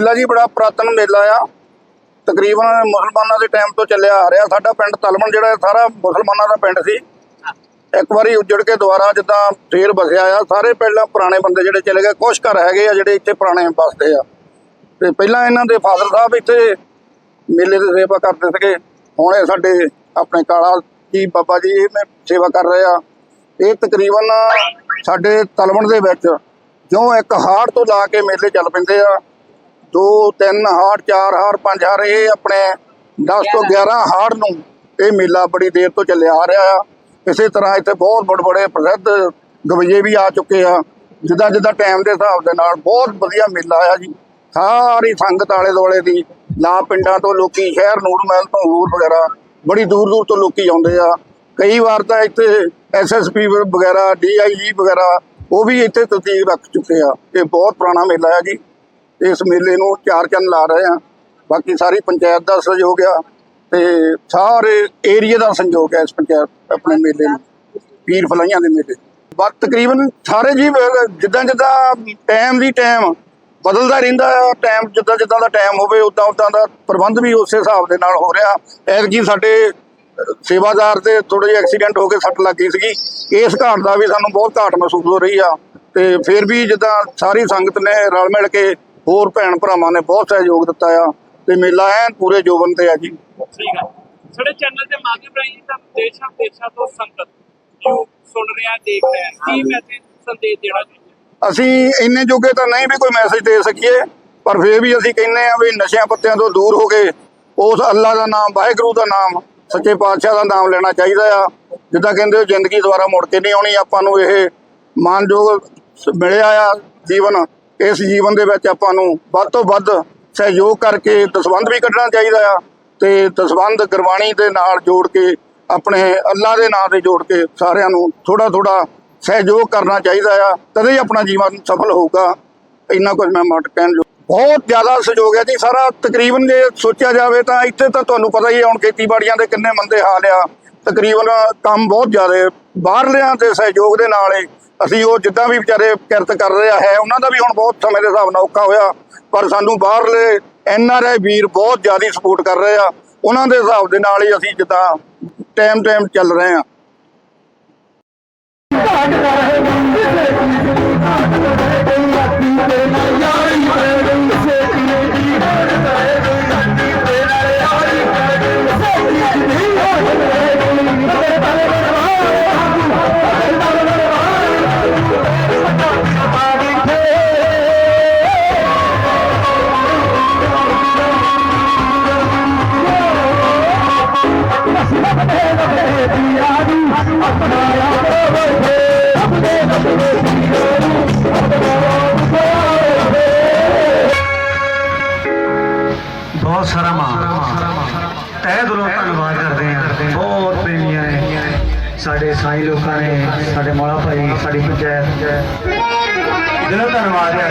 ਮੇਲਾ ਜੀ ਬੜਾ ਪੁਰਾਤਨ ਮੇਲਾ ਆ। ਤਕਰੀਬਨ ਮੁਸਲਮਾਨਾਂ ਦੇ ਟਾਈਮ ਤੋਂ ਚੱਲਿਆ ਆ ਰਿਹਾ। ਸਾਡਾ ਪਿੰਡ ਤਲਮਣ ਜਿਹੜਾ ਸਾਰਾ ਮੁਸਲਮਾਨਾਂ ਦਾ ਪਿੰਡ ਸੀ। ਇੱਕ ਵਾਰੀ ਉੱਜੜ ਕੇ ਦੁਬਾਰਾ ਜਿੱਦਾਂ ਫੇਰ ਵਸਿਆ ਆ। ਸਾਰੇ ਪਹਿਲਾਂ ਪੁਰਾਣੇ ਬੰਦੇ ਜਿਹੜੇ ਚਲੇ ਗਏ। ਕੁਝ ਘਰ ਹੈਗੇ ਆ ਜਿਹੜੇ ਇੱਥੇ ਪੁਰਾਣੇ ਵਸਦੇ ਆ। ਤੇ ਪਹਿਲਾਂ ਇਹਨਾਂ ਦੇ ਫਾਦਰ ਸਾਹਿਬ ਇੱਥੇ ਮੇਲੇ ਦੀ ਸੇਵਾ ਕਰਦੇ ਸੀਗੇ। ਹੁਣ ਇਹ ਸਾਡੇ ਆਪਣੇ ਕਾਲਾ ਜੀ ਬਾਬਾ ਜੀ, ਇਹ ਮੈਂ ਸੇਵਾ ਕਰ ਰਹੇ ਆ। ਇਹ ਤਕਰੀਬਨ ਸਾਡੇ ਤਲਵਣ ਦੇ ਵਿੱਚ ਜੋ ਇੱਕ ਹਾੜ ਤੋਂ ਲਾ ਕੇ ਮੇਲੇ ਚੱਲ ਪੈਂਦੇ ਆ। ਦੋ ਤਿੰਨ ਹਾੜ ਚਾਰ ਹਾੜ ਪੰਜ ਹਾੜ ਇਹ ਆਪਣੇ 10 ਤੋਂ 11 ਹਾੜ ਨੂੰ ਇਹ ਮੇਲਾ ਬੜੀ ਦੇਰ ਤੋਂ ਚੱਲਿਆ ਆ ਰਿਹਾ ਆ। ਇਸੇ ਤਰ੍ਹਾਂ ਇੱਥੇ ਬਹੁਤ ਬੜੇ ਬੜੇ ਪ੍ਰਸਿੱਧ ਗਵਈਏ ਵੀ ਆ ਚੁੱਕੇ ਆ। ਜਿੱਦਾਂ ਜਿੱਦਾਂ ਟਾਈਮ ਦੇ ਹਿਸਾਬ ਦੇ ਨਾਲ ਬਹੁਤ ਵਧੀਆ ਮੇਲਾ ਆ ਜੀ। ਸਾਰੀ ਸੰਗਤ ਆਲੇ ਦੁਆਲੇ ਦੀ ਲਾ ਪਿੰਡਾਂ ਤੋਂ ਲੋਕੀ ਸ਼ਹਿਰ ਨੂਰ ਮਹਿਲ ਤੋਂ ਹੋਰ ਵਗੈਰਾ ਬੜੀ ਦੂਰ ਦੂਰ ਤੋਂ ਲੋਕੀ ਆਉਂਦੇ ਆ। ਕਈ ਵਾਰ ਤਾਂ ਇੱਥੇ ਐਸਐਸਪੀ ਵਗੈਰਾ ਡੀਆਈਜੀ ਵਗੈਰਾ ਉਹ ਵੀ ਇੱਥੇ ਤਸਦੀਕ ਰੱਖ ਚੁੱਕੇ ਆ। ਇਹ ਬਹੁਤ ਪੁਰਾਣਾ ਮੇਲਾ ਆ ਜੀ। ਇਸ ਮੇਲੇ ਨੂੰ ਚਾਰ ਚੰਨ ਲਾ ਰਹੇ ਆ ਬਾਕੀ ਸਾਰੀ ਪੰਚਾਇਤ ਦਾ ਸਹਿਯੋਗ ਆ ਤੇ ਸਾਰੇ ਏਰੀਆ ਦਾ ਸਹਿਯੋਗ ਹੈ ਇਸ ਪੰਚਾਇਤ ਆਪਣੇ ਮੇਲੇ ਨੂੰ, ਪੀਰ ਫਲਾਈਆਂ ਦੇ ਮੇਲੇ। ਬਾਤ ਤਕਰੀਬਨ ਸਾਰੇ ਜੀ, ਜਿੱਦਾਂ ਜਿੱਦਾਂ ਟਾਈਮ ਦੀ ਟਾਈਮ ਬਦਲਦਾ ਰਹਿੰਦਾ ਟਾਈਮ ਜਿੱਦਾਂ ਜਿੱਦਾਂ ਦਾ ਟਾਈਮ ਹੋਵੇ, ਉਦਾਂ ਉਦਾਂ ਦਾ ਪ੍ਰਬੰਧ ਵੀ ਉਸੇ ਹਿਸਾਬ ਦੇ ਨਾਲ ਹੋ ਰਿਹਾ। ਐਤਕੀ ਸਾਡੇ ਸੇਵਾਦਾਰ ਦੇ ਥੋੜੇ ਜਿਹਾ ਐਕਸੀਡੈਂਟ ਹੋ ਕੇ ਸੱਟ ਲੱਗ ਗਈ ਸੀਗੀ। ਇਸ ਘਾਟ ਦਾ ਵੀ ਸਾਨੂੰ ਬਹੁਤ ਘਾਟ ਮਹਿਸੂਸ ਹੋ ਰਹੀ ਆ ਤੇ ਫਿਰ ਵੀ ਜਿੱਦਾਂ ਸਾਰੀ ਸੰਗਤ ਨੇ ਰਲ ਮਿਲ ਕੇ ਹੋਰ ਭੈਣ ਭਰਾਵਾਂ ਨੇ ਬਹੁਤ ਸਹਿਯੋਗ ਦਿੱਤਾ ਆ ਤੇ ਮੇਲਾ ਐਨ ਪੂਰੇ ਜੋਬਨ ਤੇ ਆ ਜੀ। ਠੀਕ ਹੈ ਸਾਡੇ ਚੈਨਲ ਦੇ ਮਾਧਿਅਮ ਰਾਹੀਂ ਤਾਂ ਦੇਸ਼ਾਂ ਦੇਸ਼ਾਂ ਤੋਂ ਸੰਗਤ ਜੋ ਸੁਣ ਰਿਹਾ ਦੇਖ ਰਿਹਾ ਕੀ ਮੈਸੇਜ ਸੰਦੇਸ਼ ਦੇਣਾ ਚਾਹੁੰਦੇ ਅਸੀਂ ਇੰਨੇ ਜੋਗੇ ਤਾਂ ਨਹੀਂ ਵੀ ਕੋਈ ਮੈਸੇਜ ਦੇ ਸਕੀਏ ਪਰ ਫਿਰ ਵੀ ਅਸੀਂ ਕਹਿੰਦੇ ਆ ਵੀ ਨਸ਼ਿਆਂ ਪੱਤਿਆਂ ਤੋਂ ਦੂਰ ਹੋ ਕੇ ਉਸ ਅੱਲਾ ਦਾ ਨਾਮ ਵਾਹਿਗੁਰੂ ਦਾ ਨਾਮ ਸੱਚੇ ਪਾਤਸ਼ਾਹ ਦਾ ਨਾਮ ਲੈਣਾ ਚਾਹੀਦਾ ਆ। ਜਿੱਦਾਂ ਕਹਿੰਦੇ ਹੋ ਜ਼ਿੰਦਗੀ ਦੁਬਾਰਾ ਮੁੜ ਕੇ ਨਹੀਂ ਆਉਣੀ। ਆਪਾਂ ਨੂੰ ਇਹ ਮਾਨਯੋਗ ਮਿਲਿਆ ਆ ਜੀਵਨ। ਇਸ ਜੀਵਨ ਦੇ ਵਿੱਚ ਆਪਾਂ ਨੂੰ ਵੱਧ ਤੋਂ ਵੱਧ ਸਹਿਯੋਗ ਕਰਕੇ ਦਸਵੰਧ ਵੀ ਕੱਢਣਾ ਚਾਹੀਦਾ ਆ ਤੇ ਦਸਵੰਧ ਗੁਰਬਾਣੀ ਦੇ ਨਾਲ ਜੋੜ ਕੇ, ਆਪਣੇ ਅੱਲਾ ਦੇ ਨਾਂ ਤੇ ਜੋੜ ਕੇ ਸਾਰਿਆਂ ਨੂੰ ਥੋੜਾ ਥੋੜਾ ਸਹਿਯੋਗ ਕਰਨਾ ਚਾਹੀਦਾ ਆ, ਤਦੇ ਹੀ ਆਪਣਾ ਜੀਵਨ ਸਫਲ ਹੋਊਗਾ। ਇੰਨਾ ਕੁਝ ਮੈਂ ਮਟ ਕਹਿਣ ਜੋ ਬਹੁਤ ਜ਼ਿਆਦਾ ਸਹਿਯੋਗ ਹੈ ਜੀ ਸਾਰਾ, ਤਕਰੀਬਨ ਜੇ ਸੋਚਿਆ ਜਾਵੇ ਤਾਂ ਇੱਥੇ ਤਾਂ ਤੁਹਾਨੂੰ ਪਤਾ ਹੀ ਹੈ ਹੁਣ ਖੇਤੀਬਾੜੀਆਂ ਦੇ ਕਿੰਨੇ ਮੰਦੇ ਹਾਲ ਆ। ਤਕਰੀਬਨ ਕੰਮ ਬਹੁਤ ਜ਼ਿਆਦਾ ਬਾਹਰਲਿਆਂ ਦੇ ਸਹਿਯੋਗ ਦੇ ਨਾਲ ਅਸੀਂ ਉਹ ਜਿੱਦਾਂ ਵੀ ਵਿਚਾਰੇ ਕਿਰਤ ਕਰ ਰਿਹਾ ਹੈ ਉਹਨਾਂ ਦਾ ਵੀ ਹੁਣ ਬਹੁਤ ਸਮੇਂ ਦੇ ਹਿਸਾਬ ਨਾਲ ਔਖਾ ਹੋਇਆ, ਪਰ ਸਾਨੂੰ ਬਾਹਰਲੇ ਐਨ ਆਰ ਆਈ ਵੀਰ ਬਹੁਤ ਜ਼ਿਆਦਾ ਸਪੋਰਟ ਕਰ ਰਹੇ ਆ, ਉਹਨਾਂ ਦੇ ਹਿਸਾਬ ਦੇ ਨਾਲ ਹੀ ਅਸੀਂ ਜਿੱਦਾਂ ਟਾਈਮ ਟਾਈਮ ਚੱਲ ਰਹੇ ਆ। ਸਾਡੇ ਸਾਈ ਲੋਕਾਂ ਨੇ, ਸਾਡੇ ਮੌਲਾ ਭਾਈ, ਸਾਡੀ ਪੰਚਾਇਤ। ਦਿਲੋਂ ਧੰਨਵਾਦ ਹੈ।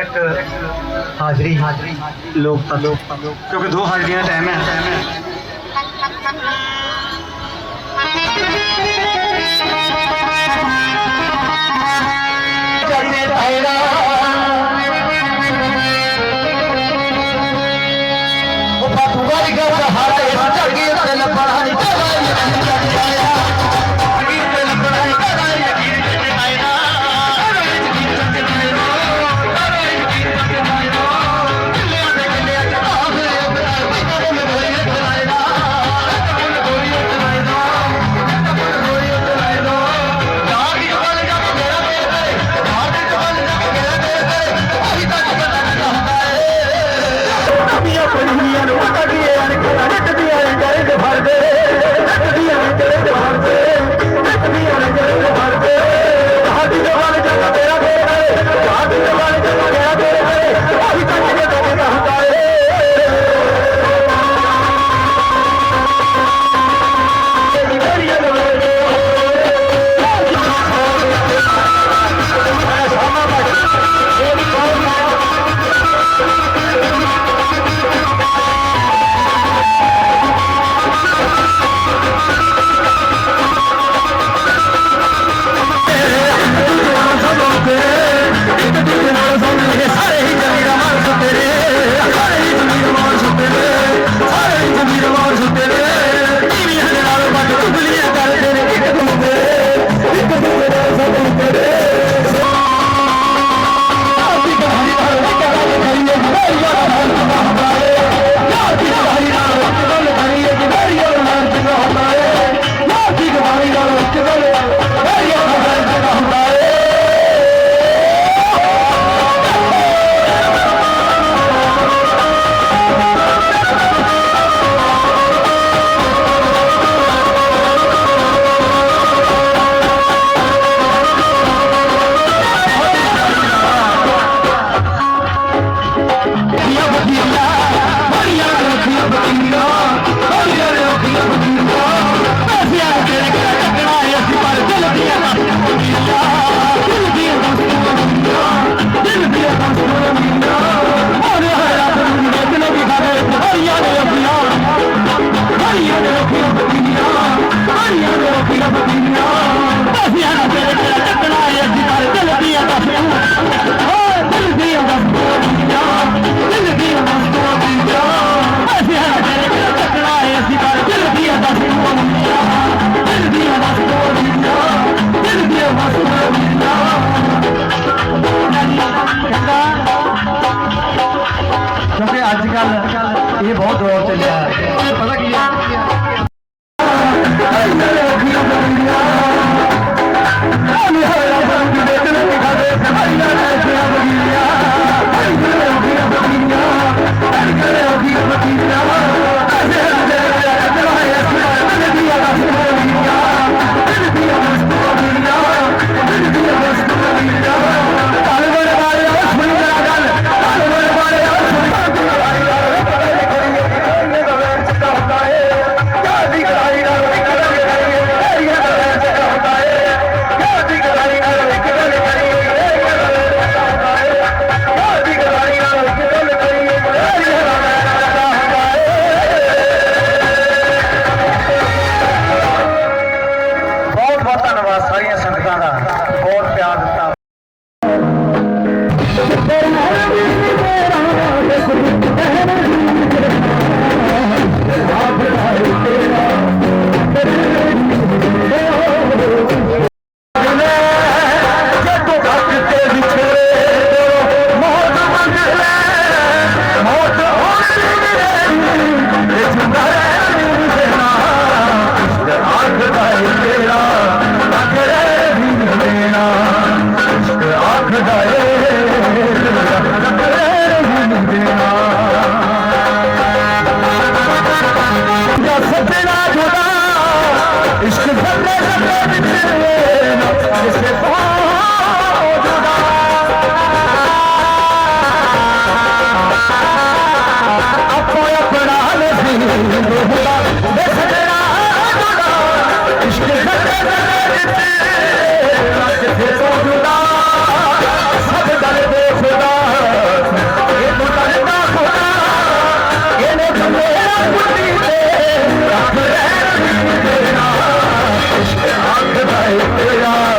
ਇੱਕ ਹਾਜ਼ਰੀ, ਲੋਕ ਕਿਉਂਕਿ ਦੋ ਹਾਜ਼ਰੀਆਂ ਟਾਈਮ ਹੈ।